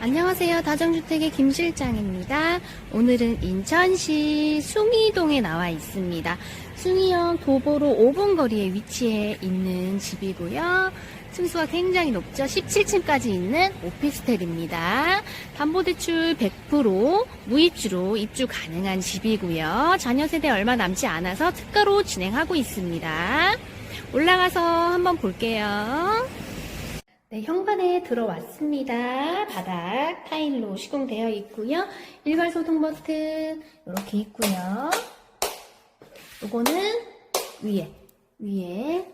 안녕하세요. 다정주택의 김 실장입니다. 오늘은 인천시 숭이동에 나와 있습니다. 숭이역 도보로 5분 거리에 위치해 있는 집이고요. 층수가 굉장히 높죠. 17층까지 있는 오피스텔입니다. 담보대출 100% 무입주로 입주 가능한 집이고요. 자녀 세대 얼마 남지 않아서 특가로 진행하고 있습니다. 올라가서 한번 볼게요. 네, 현관에 들어왔습니다. 바닥 타일로 시공되어 있고요. 일괄 소등 버튼 이렇게 있고요. 요거는 위에 위에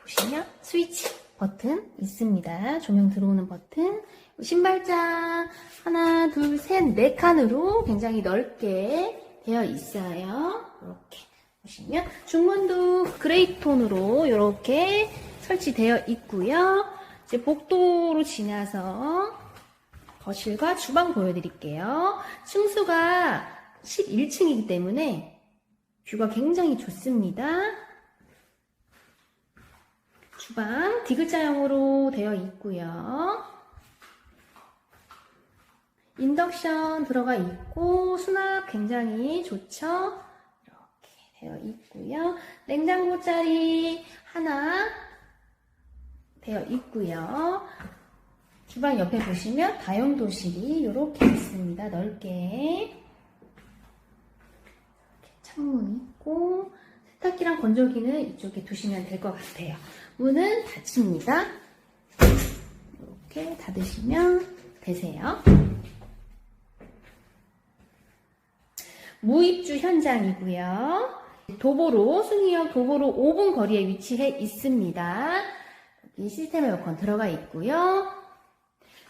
보시면 스위치 버튼 있습니다. 조명 들어오는 버튼. 신발장 하나, 둘, 셋, 네 칸으로 굉장히 넓게 되어 있어요. 이렇게 보시면 중문도 그레이 톤으로 이렇게 설치되어 있고요. 이제 복도로 지나서 거실과 주방 보여드릴게요. 층수가 11층이기 때문에 뷰가 굉장히 좋습니다. 주방 디귿자형으로 되어 있고요. 인덕션 들어가 있고 수납 굉장히 좋죠. 이렇게 되어 있고요. 냉장고 자리 하나 되어 있고요. 주방 옆에 보시면 다용도실이 이렇게 있습니다. 넓게 창문이 있고 세탁기랑 건조기는 이쪽에 두시면 될 것 같아요. 문은 닫힙니다. 이렇게 닫으시면 되세요. 무입주 현장이고요. 도보로 숭이역 도보로 5분 거리에 위치해 있습니다. 여기 시스템 에어컨 들어가 있고요.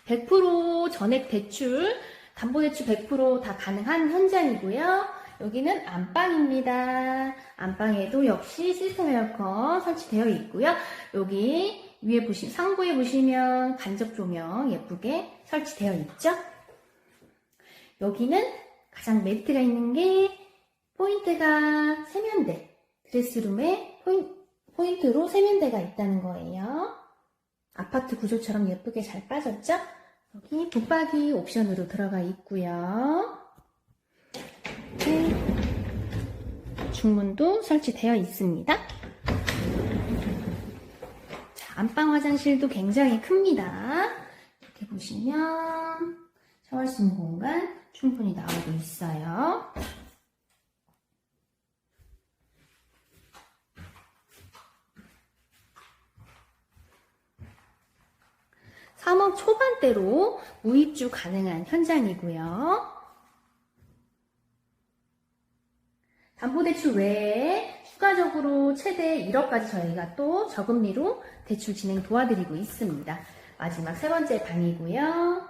100% 전액 대출, 담보대출 100%다 가능한 현장이고요. 여기는 안방입니다. 안방에도 역시 시스템 에어컨 설치되어 있고요. 여기 위에 보시 상부에 보시면 간접 조명 예쁘게 설치되어 있죠. 여기는 가장 메리트가 있는 게 포인트가 세면대, 드레스룸에 포인, 포인트로 세면대가 있다는 거예요. 아파트 구조처럼 예쁘게 잘 빠졌죠? 여기 붙박이 옵션으로 들어가 있고요. 이렇게 중문도 설치되어 있습니다. 자, 안방 화장실도 굉장히 큽니다. 이렇게 보시면 샤워할 수 있는 공간 충분히 나오고 있어요. 3억 초반대로 무입주 가능한 현장이고요. 담보대출 외에 추가적으로 최대 1억까지 저희가 또 저금리로 대출 진행 도와드리고 있습니다. 마지막 세 번째 방이고요.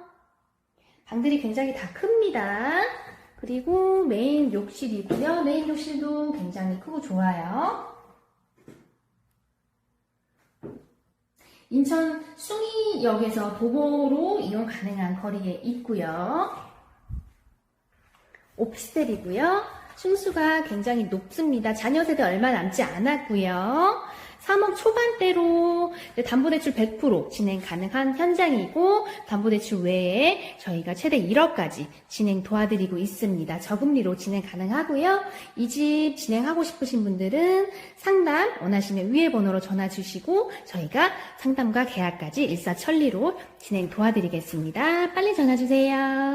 방들이 굉장히 다 큽니다. 그리고 메인 욕실이고요. 메인 욕실도 굉장히 크고 좋아요. 인천 숭이역에서 도보로 이용 가능한 거리에 있고요. 오피스텔이고요. 층수가 굉장히 높습니다. 자녀 세대 얼마 남지 않았고요. 3억 초반대로 담보대출 100% 진행 가능한 현장이고 담보대출 외에 저희가 최대 1억까지 진행 도와드리고 있습니다. 저금리로 진행 가능하고요. 이 집 진행하고 싶으신 분들은 상담 원하시면 위에 번호로 전화 주시고 저희가 상담과 계약까지 일사천리로 진행 도와드리겠습니다. 빨리 전화 주세요.